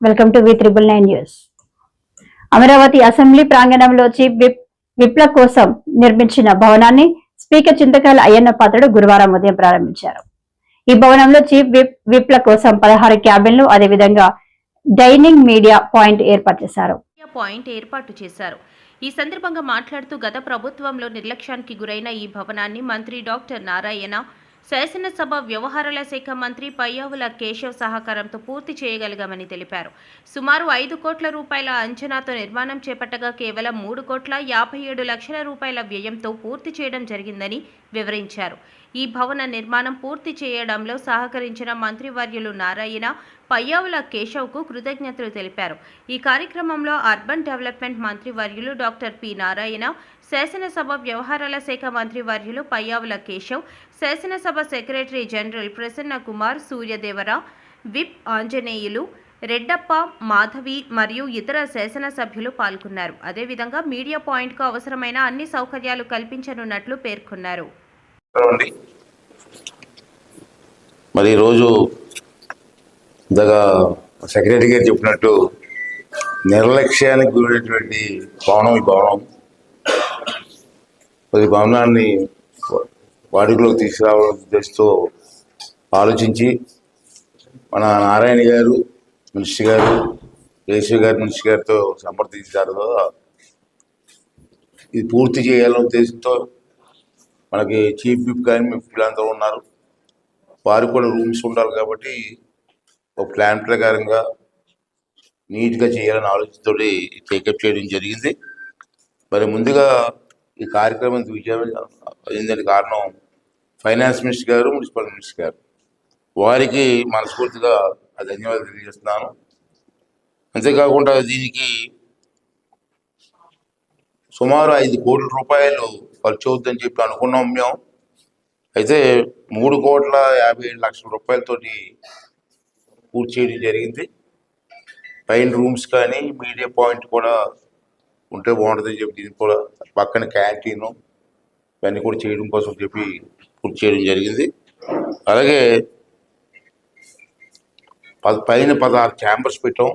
Welcome to V triple nine news Amaravati assembly ప్రాంగణంలో chief whip విప్ల కోసం నిర్మించిన భవనాన్ని స్పీకర్ చింతకాయల అయ్యన్న పాత్రుడు గురువారం ఉదయం ప్రారంభించారు. ఈ భవనంలో చీఫ్ విప్ విప్ల కోసం పదహారు క్యాబిన్లు అదేవిధంగా డైనింగ్ మీడియా పాయింట్ ఏర్పాటు చేశారు. పాయింట్ ఏర్పాటు చేశారు. ఈ సందర్భంగా మాట్లాడుతూ గత ప్రభుత్వంలో నిర్లక్ష్యానికి గురైన ఈ భవనాన్ని మంత్రి డాక్టర్ నారాయణ శాసనసభ వ్యవహారాల శాఖ మంత్రి పయ్యావుల కేశవ్ సహకారంతో పూర్తి చేయగలిగామని తెలిపారు. సుమారు ఐదు కోట్ల రూపాయల అంచనాతో నిర్మాణం చేపట్టగా కేవలం మూడు కోట్ల యాభై ఏడు లక్షల రూపాయల వ్యయంతో పూర్తి చేయడం జరిగిందని వివరించారు. ఈ భవన నిర్మాణం పూర్తి చేయడంలో సహకరించిన మంత్రివర్యులు నారాయణ పయ్యావుల కేశవ్కు కృతజ్ఞతలు తెలిపారు. ఈ కార్యక్రమంలో అర్బన్ డెవలప్మెంట్ మంత్రివర్యులు డాక్టర్ పి నారాయణ శాసనసభ వ్యవహారాల శాఖ మంత్రివర్యులు పయ్యావుల కేశవ్ శాసనసభ secretary general Prasanna Kumar Suryadevara whip Anjaneyulu Reddappa Madhavi మరియు ఇతర శాసనసభ్యులు పాల్గొన్నారు. అదేవిధంగా మీడియా పాయింట్కు అవసరమైన అన్ని సౌకర్యాలు కల్పించనున్నట్లు పేర్కొన్నారు. మరి ఈరోజు ఇంతగా సెక్రటరీ గారు చెప్పినట్టు నిర్లక్ష్యానికి గురైనటువంటి భవనం ఈ భవనం. మరి ఈ భవనాన్ని వాడుకలోకి తీసుకురావాలని ఉద్దేశంతో ఆలోచించి మన నారాయణ గారు మినిస్టర్ గారు కేశవ్ గారు మినిస్టర్ గారితో సంప్రదించారు. ఇది పూర్తి చేయాలనే ఉద్దేశంతో మనకి చీఫ్ విప్ కానీ వీళ్ళందరూ ఉన్నారు. వారు కూడా రూమ్స్ ఉండాలి కాబట్టి ఒక ప్లాన్ ప్రకారంగా నీట్గా చేయాలని ఆలోచనతో టేకప్ చేయడం జరిగింది. మరి ముందుగా ఈ కార్యక్రమం విజయం అయిందని కారణం ఫైనాన్స్ మినిస్టర్ గారు మున్సిపల్ మినిస్టర్ గారు. వారికి మనస్ఫూర్తిగా ధన్యవాదాలు తెలియజేస్తున్నాను. అంతేకాకుండా దీనికి సుమారు ఐదు కోట్ల రూపాయలు ఖర్చు అవుతుందని చెప్పి అనుకున్నాం మేము. అయితే మూడు కోట్ల యాభై ఏడు లక్షల రూపాయలతోటి పూర్తి చేయడం జరిగింది. పైన రూమ్స్ కానీ మీడియా పాయింట్ కూడా ఉంటే బాగుంటుందని చెప్పి దీనికి కూడా పక్కన క్యాంటీను ఇవన్నీ కూడా చేయడం కోసం చెప్పి పూర్తి చేయడం జరిగింది. అలాగే పద పైన పదహారు ఛాంబర్స్ పెట్టాం.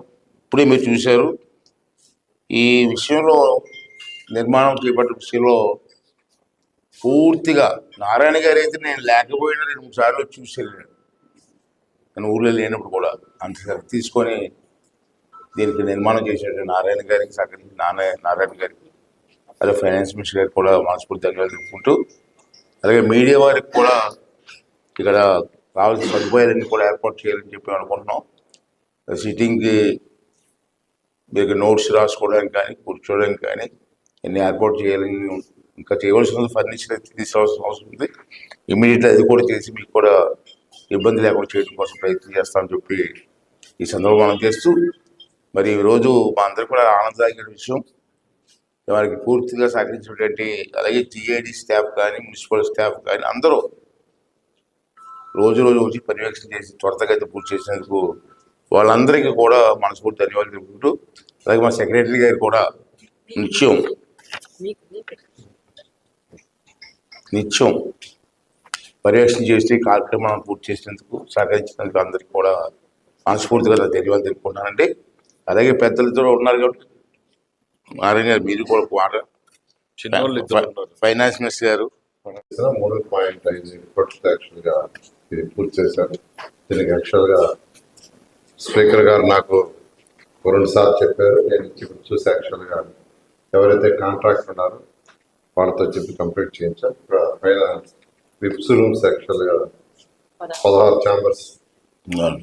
ఇప్పుడే మీరు చూశారు. ఈ విషయంలో నిర్మాణం చేపట్టిన విషయంలో పూర్తిగా నారాయణ గారు అయితే నేను లేకపోయినా రెండు మూడు సార్లు చూసి వెళ్ళాను నేను ఊళ్ళో లేనప్పుడు కూడా అంత తీసుకొని దీనికి నిర్మాణం చేసేట నారాయణ గారికి సహకరించి నారాయణ నారాయణ గారికి అలాగే ఫైనాన్స్ మినిస్టర్ గారికి కూడా మనస్ఫూర్తిగా తెలుపుకుంటూ అలాగే మీడియా వారికి కూడా ఇక్కడ కావాల్సిన సదుపాయాలన్నీ కూడా ఏర్పాటు చేయాలని చెప్పి అనుకుంటున్నాం. సిట్టింగ్కి మీకు నోట్స్ రాసుకోవడానికి కానీ కూర్చోవడానికి కానీ ఎన్ని ఏర్పాటు చేయాలని ఇంకా చేయవలసిన ఫర్నిచర్ అయితే తీసుకోవాల్సిన అవసరం ఉంది. ఇమీడియట్గా అది కూడా చేసి మీకు కూడా ఇబ్బంది లేకుండా చేయడం కోసం ప్రయత్నం చేస్తామని చెప్పి ఈ సందర్భం మనం చేస్తూ మరి ఈరోజు మా అందరూ కూడా ఆనందదాయకమైన విషయం. వారికి పూర్తిగా సహకరించినటువంటి అలాగే టీఐడి స్టాఫ్ కానీ మున్సిపల్ స్టాఫ్ కానీ అందరూ రోజు రోజు వచ్చి పర్యవేక్షణ చేసి త్వరతగా అయితే పూర్తి చేసినందుకు వాళ్ళందరికీ కూడా మనస్ఫూర్తి ధన్యవాదాలు తెలుపుకుంటూ అలాగే మా సెక్రటరీ గారు కూడా నిత్యం నిత్యం పర్యవేక్షణ చేసి కార్యక్రమాలను పూర్తి చేసినందుకు సహకరించినందుకు అందరికీ కూడా మనస్ఫూర్తిగా నా ధన్యవాదాలు తెలుపుకుంటానండి అలాగే పెద్దలతో ఉన్నారు కాబట్టి నారాయణ గారు మీరు కూడా మాట. ఫైనాన్స్ మినిస్టర్ గారు. మూడు పాయింట్ ఐదు కోట్లు యాక్చువల్గా ఇది పూర్తి చేశారు. దీనికి యాక్చువల్గా స్పీకర్ గారు నాకు రెండు సార్లు చెప్పారు. నేను ఇప్పుడు చూసి యాక్చువల్గా ఎవరైతే కాంట్రాక్ట్ ఉన్నారో వాళ్ళతో చెప్పి కంప్లీట్ చేయించాను పైన విప్స్ రూమ్స్ యాక్చువల్గా పదహారు ఛాంబర్స్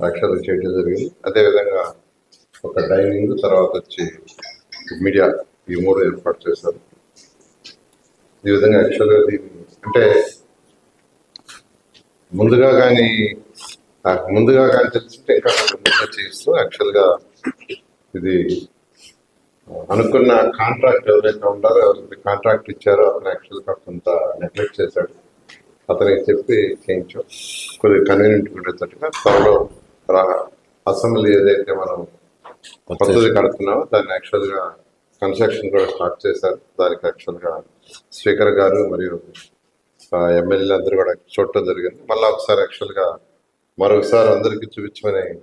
యాక్చువల్ చేయడం జరిగింది. అదేవిధంగా ఒక డైనింగ్ తర్వాత వచ్చి మీడియా ఈ మూడు ఏర్పాటు చేశారు. ఈ విధంగా యాక్చువల్గా దీన్ని అంటే ముందుగా కానీ నాకు ముందుగా కానీ తెలిసింటే ఇంకా ముందుగా చేస్తూ యాక్చువల్గా ఇది అనుకున్న కాంట్రాక్ట్ ఎవరైతే ఉన్నారో ఎవరైతే కాంట్రాక్ట్ ఇచ్చారో అతను యాక్చువల్గా కొంత నెగ్లెక్ట్ చేశాడు. అతనికి చెప్పి చేయించాం. కొద్దిగా కన్వీనియంట్ ఉండేటట్టుగా త్వరలో రా- అసెంబ్లీ ఏదైతే మనం కొత్తది కడుతున్నామో దాన్ని యాక్చువల్గా కన్స్ట్రక్షన్ కూడా స్టార్ట్ చేశారు. దానికి యాక్చువల్గా స్పీకర్ గారు మరియు ఎమ్మెల్యేలు అందరూ కూడా చూడటం జరిగింది. మళ్ళీ ఒకసారి యాక్చువల్గా మరొకసారి అందరికీ చూపించమని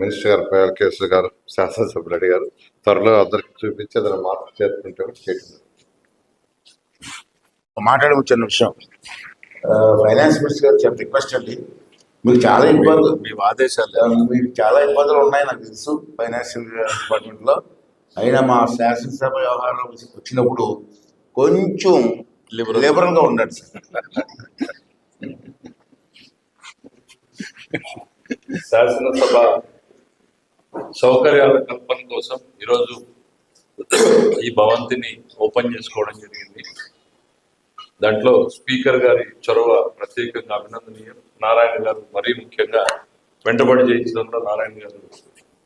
మినిస్టర్ గారు కేసులు గారు శాసనసభ్యులు అడిగారు. త్వరలో అందరికి చూపించి ఏదైనా మార్పు చేరుకుంటే కూడా చేయడం విషయం. ఫైనాన్స్ మినిస్టర్ గారు చాలా రిక్వెస్ట్ అండి. మీకు చాలా ఇబ్బందులు. మీ ఆదేశాలు. మీకు చాలా ఇబ్బందులు ఉన్నాయి నాకు తెలుసు ఫైనాన్షియల్ డిపార్ట్మెంట్లో. అయినా మా శాసనసభ వ్యవహారం వచ్చినప్పుడు కొంచెం Liberal. లిబరల్గా ఉండండి సార్. శాసనసభ సౌకర్యాల కల్పన కోసం ఈరోజు ఈ భవంతిని ఓపెన్ చేసుకోవడం జరిగింది. దాంట్లో స్పీకర్ గారి చొరవ ప్రత్యేకంగా అభినందనీయం. నారాయణ గారు మరీ ముఖ్యంగా వెంటబడి చేయించడంలో నారాయణ గారు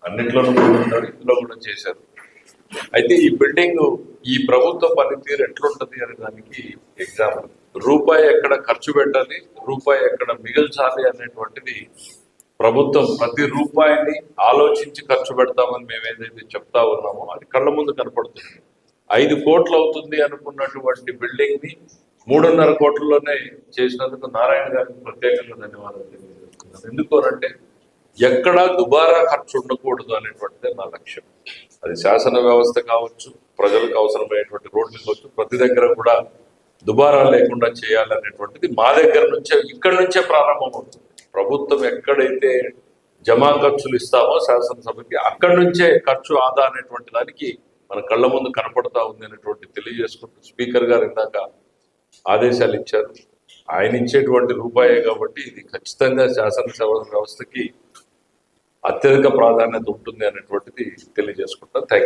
అన్నిట్లోనూ ఉన్నారు ఇందులో కూడా చేశారు. అయితే ఈ బిల్డింగ్ ఈ ప్రభుత్వ పనితీరు ఎట్లుంటుంది అనే దానికి ఎగ్జాంపుల్. రూపాయి ఎక్కడ ఖర్చు పెట్టాలి రూపాయి ఎక్కడ మిగిల్చాలి అనేటువంటిది ప్రభుత్వం ప్రతి రూపాయిని ఆలోచించి ఖర్చు పెడతామని మేము ఏదైతే చెప్తా ఉన్నామో అది కళ్ళ ముందు కనపడుతుంది. ఐదు కోట్లు అవుతుంది అనుకున్నటువంటి బిల్డింగ్ని మూడున్నర కోట్లలోనే చేసినందుకు నారాయణ గారికి ప్రత్యేకంగా ధన్యవాదాలు తెలియజేస్తున్నాను. ఎందుకు అంటే ఎక్కడా దుబారా ఖర్చు ఉండకూడదు అనేటువంటిదే నా లక్ష్యం. అది శాసన వ్యవస్థ కావచ్చు ప్రజలకు అవసరమైనటువంటి రోడ్లు కావచ్చు ప్రతి దగ్గర కూడా దుబారా లేకుండా చేయాలనేటువంటిది మా దగ్గర నుంచే ఇక్కడి నుంచే ప్రారంభం అవుతుంది ప్రభుత్వం ఎక్కడైతే జమా ఖర్చులు ఇస్తామో శాసనసభకి అక్కడి నుంచే ఖర్చు ఆదా అనేటువంటి దానికి మన కళ్ళ ముందు కనపడతా ఉంది అనేటువంటి తెలియజేసుకుంటూ స్పీకర్ గారు ఇందాక ఆదేశాలు ఇచ్చారు. ఆయన ఇచ్చేటువంటి రూపాయే కాబట్టి ఇది ఖచ్చితంగా శాసనసభ వ్యవస్థకి అత్యధిక ప్రాధాన్యత ఉంటుంది అనేటువంటిది తెలియజేసుకుంటాం. Thank you